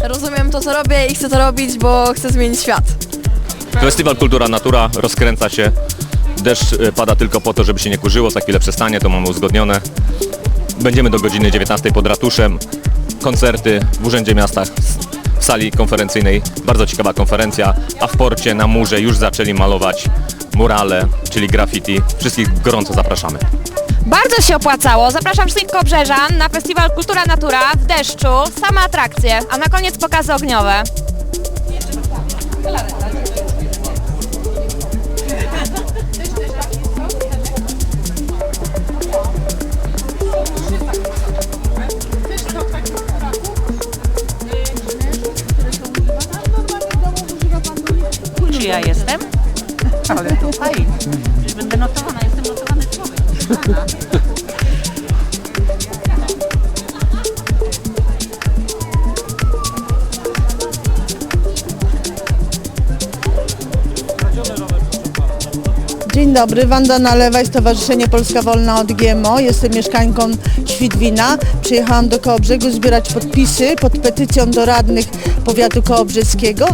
Rozumiem to, co robię i chcę to robić, bo chcę zmienić świat. Festiwal Kultura Natura rozkręca się. Deszcz e, pada tylko po to, żeby się nie kurzyło. Za chwilę przestanie, to mamy uzgodnione. Będziemy do godziny 19 pod ratuszem. Koncerty w Urzędzie Miasta, w sali konferencyjnej. Bardzo ciekawa konferencja. A w porcie na murze już zaczęli malować murale, czyli graffiti. Wszystkich gorąco zapraszamy. Bardzo się opłacało. Zapraszam wszystkich kobrzeżan na festiwal Kultura Natura w deszczu. Same atrakcje, a na koniec pokazy ogniowe. Czy ja jestem? Ale to fajnie. Będę notowana, jestem. Dzień dobry, Wanda Nalewaj, Stowarzyszenie Polska Wolna od GMO. Jestem mieszkańką Świdwina. Przyjechałam do Kołobrzegu zbierać podpisy pod petycją do radnych powiatu kołobrzeskiego,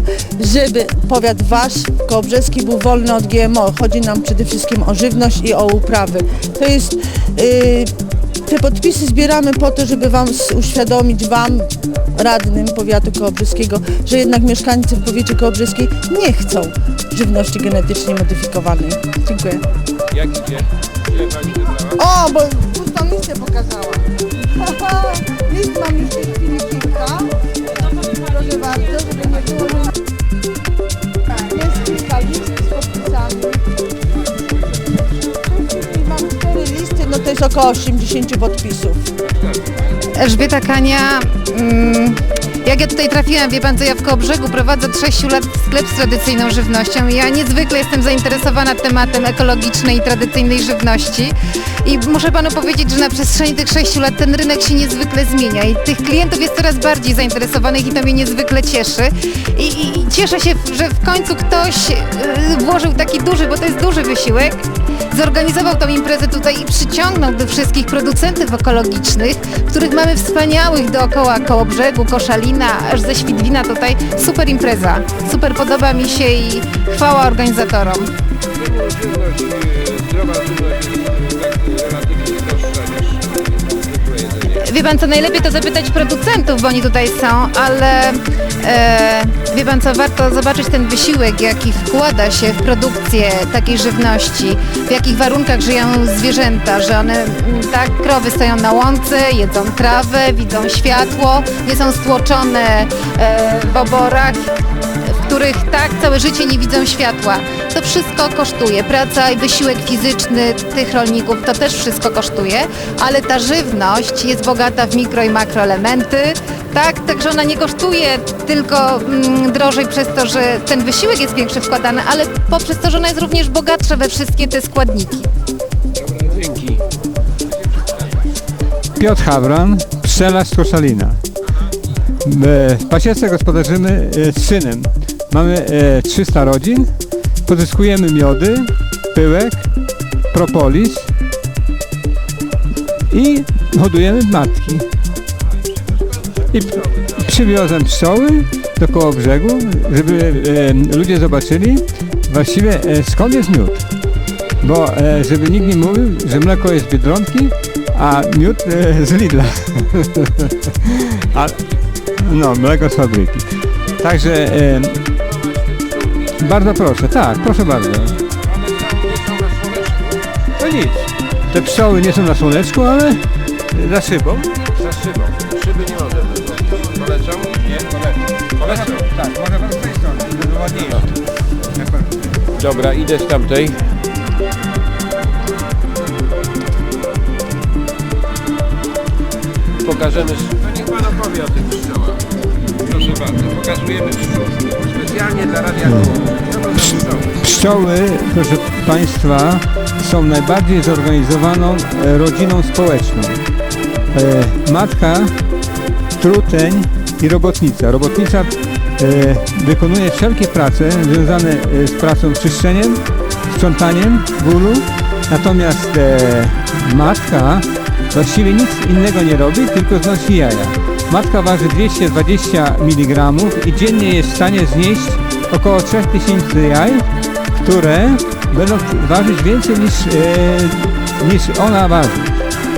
żeby powiat wasz kołobrzeski był wolny od GMO. Chodzi nam przede wszystkim o żywność i o uprawy. To jest... Yy, te podpisy zbieramy po to, żeby Wam uświadomić Wam, radnym powiatu kołobrzeskiego, że jednak mieszkańcy w powiecie kołobrzeskiej nie chcą żywności genetycznie modyfikowanej. Dziękuję. Jak idzie? Ile pani wybrała? O, bo pustą listę List mam już jest około 80 podpisów. Elżbieta Kania. Mm, jak ja tutaj trafiłam, wie pan co, ja w Kołobrzegu prowadzę od 6 lat sklep z tradycyjną żywnością ja niezwykle jestem zainteresowana tematem ekologicznej i tradycyjnej żywności i muszę panu powiedzieć, że na przestrzeni tych 6 lat ten rynek się niezwykle zmienia i tych klientów jest coraz bardziej zainteresowanych i to mnie niezwykle cieszy i, i, cieszę się, że w końcu ktoś y, włożył taki duży, bo to jest duży wysiłek, zorganizował tą imprezę tutaj i przyciągnął do wszystkich producentów ekologicznych, których mamy wspaniałych dookoła koło brzegu, Koszalina, aż ze Świdwina tutaj. Super impreza. Super podoba mi się i chwała organizatorom. Zdrowa Wie pan co, najlepiej to zapytać producentów, bo oni tutaj są, ale e, wie pan co, warto zobaczyć ten wysiłek, jaki wkłada się w produkcję takiej żywności, w jakich warunkach żyją zwierzęta, że one, mm, tak, krowy stoją na łące, jedzą trawę, widzą światło, nie są stłoczone e, w oborach, których tak całe życie nie widzą światła. To wszystko kosztuje. Praca i wysiłek fizyczny tych rolników to też wszystko kosztuje, ale ta żywność jest bogata w mikro i makroelementy. Tak, także ona nie kosztuje tylko mm, drożej przez to, że ten wysiłek jest większy wkładany, ale poprzez to, że ona jest również bogatsza we wszystkie te składniki. Dzięki. Piotr Hawran, pszczelarz z Koszalina. E, W pasiece gospodarzymy e, z synem. Mamy e, 300 rodzin. Pozyskujemy miody, pyłek, propolis i hodujemy matki. I przywiozłem pszczoły do koło brzegu, żeby e, ludzie zobaczyli właściwie e, skąd jest miód. Bo e, żeby nikt nie mówił, że mleko jest z Biedronki, a miód e, z Lidla. a, no, mleko z fabryki. Także e, bardzo proszę, tak, proszę bardzo. To nic. Te pszczoły nie są na słoneczku, ale za szybą. Za szybą. Szyby nie wybrać. Polecą? Nie? Polecą? Tak, może pan z tej strony, żeby ładniejsze. Pan- Dobra, idę z tamtej. Pokażemy... To niech pan opowie o tych pszczołach. Bardzo, pokazujemy. Specjalnie dla Radia za pszczoły? Proszę Państwa, są najbardziej zorganizowaną e, rodziną społeczną. E, Matka, truteń i robotnica. Robotnica e, wykonuje wszelkie prace związane z pracą czyszczeniem, sprzątaniem bólu, natomiast matka właściwie nic innego nie robi, tylko znosi jaja. Matka waży 220 mg i dziennie jest w stanie znieść około 3000 jaj, które będą ważyć więcej niż, e, niż ona waży.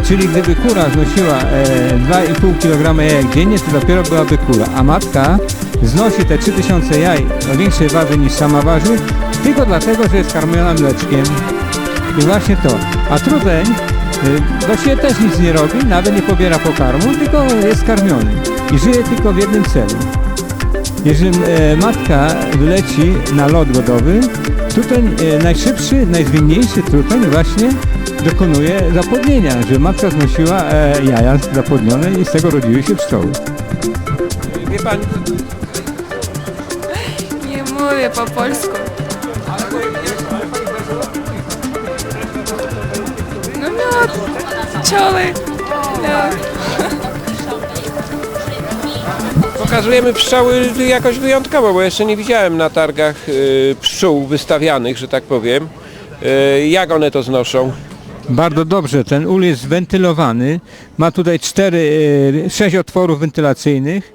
Czyli gdyby kura znosiła e, 2,5 kg jajek dziennie, to dopiero byłaby kura, a matka znosi te 3000 jaj o większej wadze niż sama waży, tylko dlatego, że jest karmiona mleczkiem. I właśnie to. A trudeń y, właściwie też nic nie robi, nawet nie pobiera pokarmu, tylko jest karmiony i żyje tylko w jednym celu. Jeżeli e, matka wleci na lot godowy, truteń e, najszybszy, najzwinniejszy truteń właśnie dokonuje zapłodnienia, że matka znosiła e, jaja zapłodnione i z tego rodziły się pszczoły. Wie pani, Nie mówię po polsku. Pszczoły. Tak. pokazujemy pszczoły jakoś wyjątkowo, bo jeszcze nie widziałem na targach y, pszczół wystawianych, że tak powiem. Y, jak one to znoszą? Bardzo dobrze, ten ul jest wentylowany, ma tutaj cztery, e, sześć otworów wentylacyjnych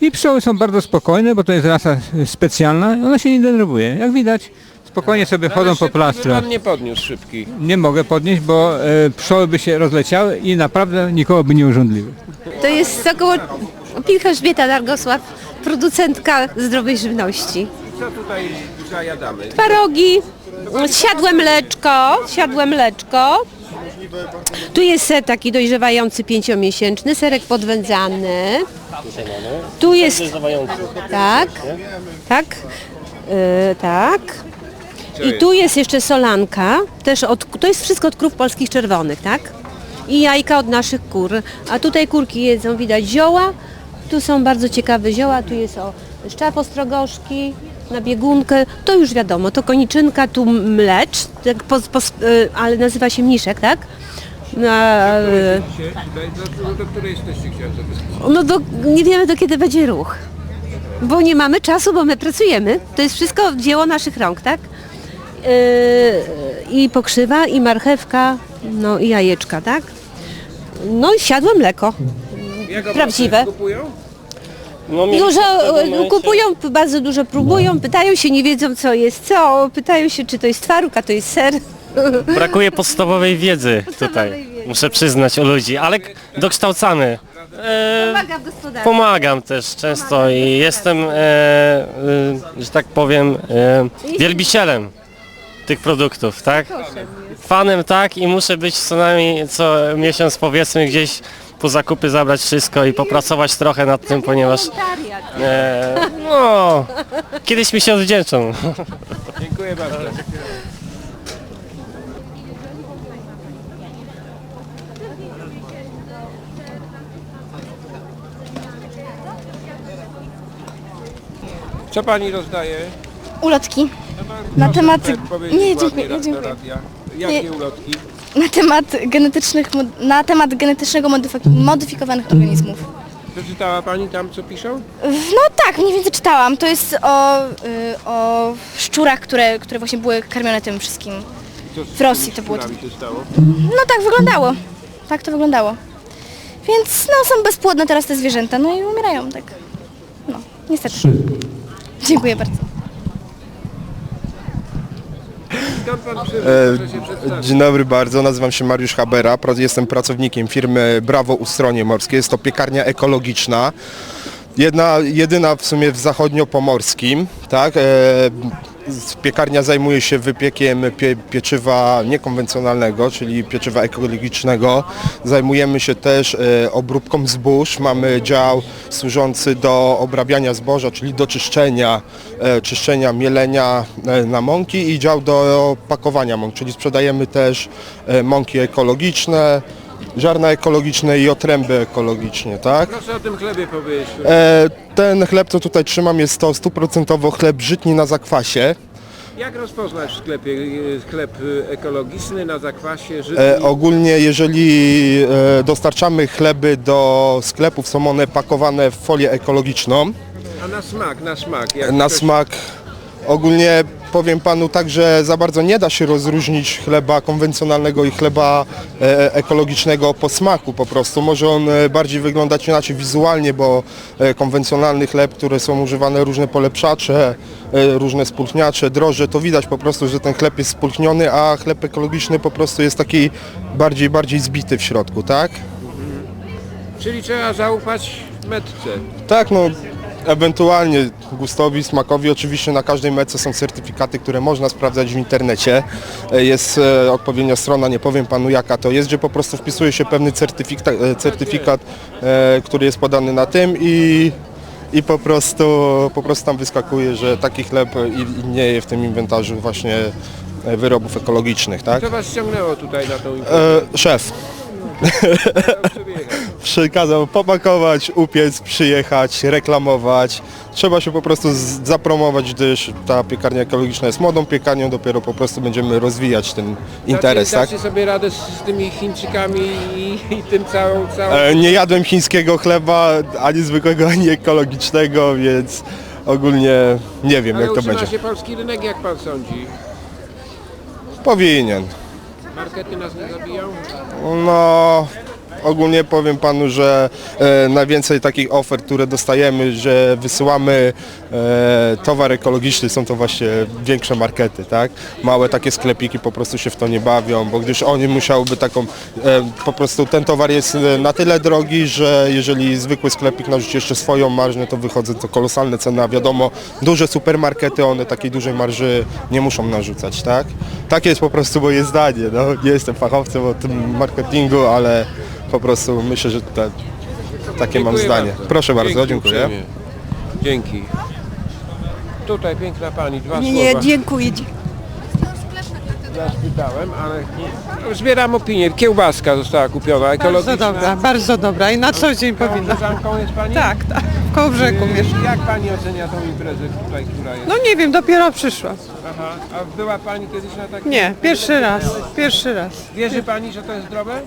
i pszczoły są bardzo spokojne, bo to jest rasa specjalna, ona się nie denerwuje. Jak widać, spokojnie sobie chodzą po plastrach. Pan nie podniósł szybki. Nie mogę podnieść, bo e, pszczoły by się rozleciały i naprawdę nikogo by nie urządliły. To jest około Opilka Elżbieta Dargosław, producentka zdrowej żywności. Co tutaj zajadamy? Parogi, siadłe mleczko, siadłe mleczko. Tu jest ser taki dojrzewający pięciomiesięczny, serek podwędzany. Tu jest... Tak, tak, yy, tak. I tu jest jeszcze solanka, też od, to jest wszystko od krów polskich czerwonych, tak? I jajka od naszych kur. A tutaj kurki jedzą, widać zioła. Tu są bardzo ciekawe zioła, tu jest o szczap ostrogorzki, na biegunkę, to już wiadomo, to koniczynka, tu mlecz, tak po, po, y, ale nazywa się mniszek, tak? Na, Tutaj, do, której jesteście księdza? no do, nie wiemy do kiedy będzie ruch, bo nie mamy czasu, bo my pracujemy. To jest wszystko dzieło naszych rąk, tak? Yy, I pokrzywa, i marchewka, no i jajeczka, tak? No i siadłe mleko. Jak Prawdziwe. kupują? Dużo e, kupują, bardzo dużo próbują, pytają się, nie wiedzą co jest co, pytają się czy to jest twaróg, a to jest ser. Brakuje podstawowej wiedzy tutaj, muszę przyznać u ludzi, ale k- dokształcamy. E, Pomaga w gospodarce. pomagam też często i jestem, e, e, że tak powiem, e, wielbicielem tych produktów, tak? Fanem tak i muszę być co najmniej co miesiąc powiedzmy gdzieś po zakupy zabrać wszystko i popracować trochę nad tym, ponieważ e, no, kiedyś mi się odwdzięczą. Dziękuję bardzo. Co pani rozdaje? Ulotki Na temat- powiedzieć nie, dziękuję, do dziękuję. Jakie ulotki? na temat genetycznych, mod- na temat genetycznego modyfik- modyfikowanych organizmów. Przeczytała pani tam co piszą? No tak, mniej więcej czytałam. To jest o, y, o szczurach, które, które właśnie były karmione tym wszystkim. Co z W Rosji tymi to było szczurami się stało? No tak wyglądało. Tak to wyglądało. Więc no są bezpłodne teraz te zwierzęta, no i umierają tak. No, niestety. Dziękuję bardzo. Skąd pan przybył? E, Proszę się przedstawić. Dzień dobry bardzo, nazywam się Mariusz Habera, pra- jestem pracownikiem firmy Brawo Ustronie Morskie. Jest to piekarnia ekologiczna. Jedna, jedyna w sumie w zachodniopomorskim, tak? E, Piekarnia zajmuje się wypiekiem pie, pieczywa niekonwencjonalnego, czyli pieczywa ekologicznego. Zajmujemy się też e, obróbką zbóż. Mamy dział służący do obrabiania zboża, czyli do czyszczenia, e, czyszczenia, mielenia e, na mąki i dział do pakowania mąk, czyli sprzedajemy też e, mąki ekologiczne, ziarna ekologiczne i otręby ekologicznie, tak? Proszę o tym chlebie powiedzieć. E, ten chleb, co tutaj trzymam, jest to stuprocentowo chleb żytni na zakwasie. Jak rozpoznać w sklepie e, chleb e, ekologiczny na zakwasie żytni? E, ogólnie, jeżeli e, dostarczamy chleby do sklepów, są one pakowane w folię ekologiczną. A na smak, na smak. Jak Na ktoś- smak ogólnie powiem panu tak, że za bardzo nie da się rozróżnić chleba konwencjonalnego i chleba e, ekologicznego po smaku po prostu. Może on e, bardziej wyglądać inaczej wizualnie, bo e, konwencjonalny chleb, które są używane różne polepszacze, różne spulchniacze, drożdże, to widać po prostu, że ten chleb jest spulchniony, a chleb ekologiczny po prostu jest taki bardziej, bardziej zbity w środku, tak? Czyli trzeba zaufać metce. Tak, no ewentualnie gustowi, smakowi. Oczywiście na każdej mece są certyfikaty, które można sprawdzać w internecie. E, Jest e, odpowiednia strona, nie powiem panu jaka to jest, gdzie po prostu wpisuje się pewny certyfikat, e, certyfikat e, który jest podany na tym i, i po, prostu, po prostu tam wyskakuje, że taki chleb i- istnieje w tym inwentarzu właśnie e, wyrobów ekologicznych, tak? Co was ściągnęło tutaj na tą imprezę? E, szef. Przykazał popakować, upiec, przyjechać, reklamować. Trzeba się po prostu z- zapromować, gdyż ta piekarnia ekologiczna jest młodą piekarnią, dopiero po prostu będziemy rozwijać ten interes, tak? dacie sobie radę z, z tymi Chińczykami i, i tym całą... całą... E, nie jadłem chińskiego chleba, ani zwykłego, ani ekologicznego, więc ogólnie nie wiem Ale jak to utrzyma będzie. się polski rynek, jak pan sądzi? Powinien. Markety nas nie zabiją? Ogólnie powiem panu, że e, najwięcej takich ofert, które dostajemy, że wysyłamy e, towar ekologiczny, są to właśnie większe markety, tak? Małe takie sklepiki po prostu się w to nie bawią, bo gdyż oni musiałyby taką, e, po prostu ten towar jest e, na tyle drogi, że jeżeli zwykły sklepik narzuci jeszcze swoją marżę, to wychodzą to kolosalne ceny, a wiadomo, duże supermarkety, one takiej dużej marży nie muszą narzucać, tak? Takie jest po prostu moje zdanie, no, nie jestem fachowcem o tym marketingu, ale po prostu myślę, że te, takie mam Dziękuję zdanie. bardzo. Proszę bardzo, Dzięki dziękuję. uprzejmie. Dzięki. Tutaj piękna pani, dwa Nie, słowa. dziękuję. Ja spytałem, ale zbieram opinię. Kiełbaska została kupiona, ekologiczna. Bardzo dobra, bardzo dobra i na co dzień powinna. Jest pani? Tak, tak, w Kołbrzegu Yy, mieszkam. Jak pani ocenia tą imprezę tutaj, która jest? No nie wiem, dopiero przyszła. Aha, a była pani kiedyś na takiej? Nie, pierwszy raz, pierwszy raz. Wierzy pani, że to jest zdrowe?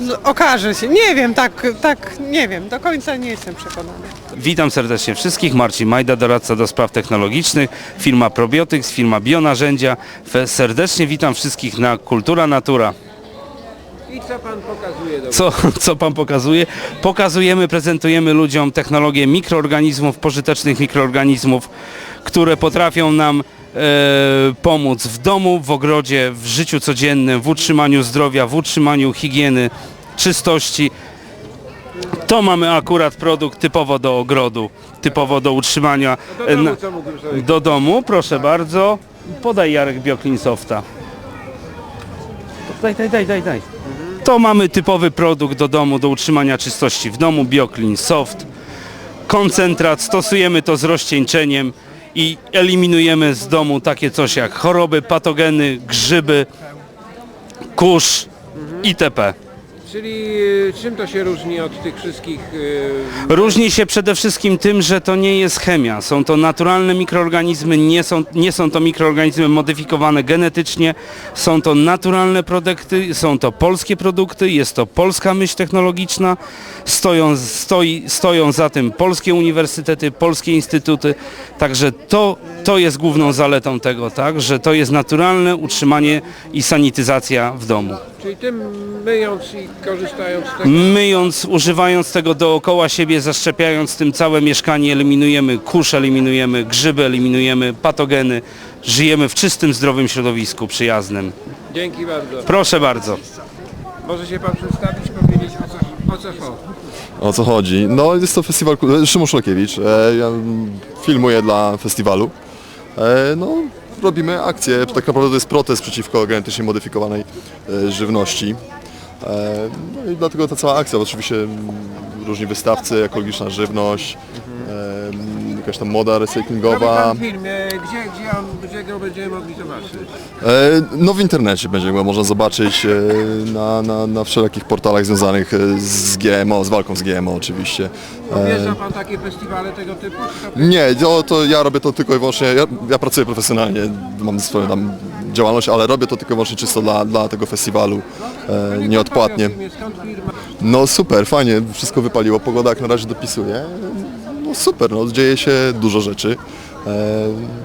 Z- Okaże się, nie wiem, tak, tak, nie wiem, do końca nie jestem przekonana. Witam serdecznie wszystkich. Marcin Majda, doradca do spraw technologicznych, firma Probiotyks, firma Bionarzędzia. Fe- Serdecznie witam wszystkich na Kultura Natura. I co pan pokazuje? Do Co, co Pan pokazuje? Pokazujemy, prezentujemy ludziom technologię mikroorganizmów, pożytecznych mikroorganizmów, które potrafią nam pomóc w domu, w ogrodzie, w życiu codziennym, w utrzymaniu zdrowia, w utrzymaniu higieny, czystości. To mamy akurat produkt typowo do ogrodu, typowo do utrzymania. Do e, domu, na- do domu, proszę bardzo. Podaj Jarek Bioclean Softa. Daj, daj, daj, daj, daj. To mamy typowy produkt do domu, do utrzymania czystości w domu, Bioclean Soft. Koncentrat, stosujemy to z rozcieńczeniem i eliminujemy z domu takie coś jak choroby, patogeny, grzyby, kurz itp. Czyli y, czym to się różni od tych wszystkich... y, Różni się przede wszystkim tym, że to nie jest chemia. Są to naturalne mikroorganizmy, nie są, nie są to mikroorganizmy modyfikowane genetycznie. Są to naturalne produkty, są to polskie produkty, jest to polska myśl technologiczna. Stoją, stoi, stoją za tym polskie uniwersytety, polskie instytuty. Także to, to jest główną zaletą tego, tak, że to jest naturalne utrzymanie i sanityzacja w domu. Czyli tym myjąc i korzystając z tego... Myjąc, używając tego dookoła siebie, zaszczepiając tym całe mieszkanie, eliminujemy kurz, eliminujemy grzyby, eliminujemy patogeny. Żyjemy w czystym, zdrowym środowisku przyjaznym. Dzięki bardzo. Proszę bardzo. Może się pan przedstawić, powiedzieć o co, o co chodzi? O co chodzi? No jest to festiwal, kul- Szymon Szulkiewicz, e, ja filmuję dla festiwalu. E, no robimy akcję, tak naprawdę to jest protest przeciwko genetycznie modyfikowanej e, żywności. E, no i dlatego ta cała akcja, oczywiście różni wystawcy, ekologiczna żywność, jakaś tam moda recyklingowa. pan film, e, gdzie, gdzie, on, gdzie go będziemy mogli zobaczyć? E, No w internecie będzie go można zobaczyć e, na, na, na wszelakich portalach związanych e, z GMO, z walką z GMO oczywiście. Odwiedza pan takie festiwale tego typu? Nie, to, to ja robię to tylko i wyłącznie, ja, ja pracuję profesjonalnie, mam swoją tam działalność, ale robię to tylko i wyłącznie czysto dla, dla tego festiwalu, e, nieodpłatnie. Skąd firma? No super, fajnie, wszystko wypaliło, pogoda jak na razie dopisuje. No super, no, dzieje się dużo rzeczy. E,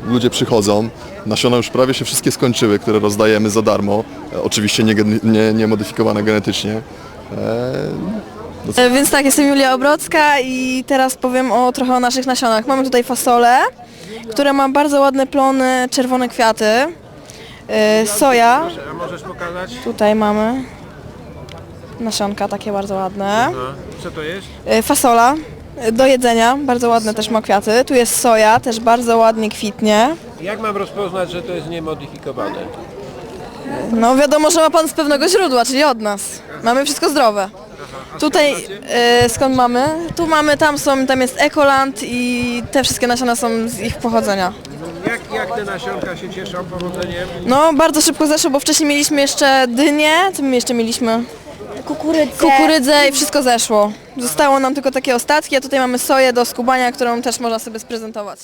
ludzie przychodzą, nasiona już prawie się wszystkie skończyły, które rozdajemy za darmo, e, oczywiście nie, nie, nie modyfikowane genetycznie. E, E, Więc tak, jestem Julia Obrocka i teraz powiem o trochę o naszych nasionach. Mamy tutaj fasolę, która ma bardzo ładne plony, czerwone kwiaty. E, Soja, A możesz pokazać? tutaj mamy nasionka takie bardzo ładne. No. Co to jest? E, Fasola do jedzenia, bardzo ładne też ma kwiaty. Tu jest soja, też bardzo ładnie kwitnie. Jak mam rozpoznać, że to jest niemodyfikowane? No wiadomo, że ma pan z pewnego źródła, czyli od nas. Mamy wszystko zdrowe. Tutaj e, skąd mamy? Tu mamy, tam są, tam jest Ekoland i te wszystkie nasiona są z ich pochodzenia. Jak, jak te nasionka się cieszą powodzeniem? No bardzo szybko zeszło, bo wcześniej mieliśmy jeszcze dynię, co my jeszcze mieliśmy? Kukurydzę. Kukurydzę i wszystko zeszło. Zostało nam tylko takie ostatki, a tutaj mamy soję do skubania, którą też można sobie sprezentować.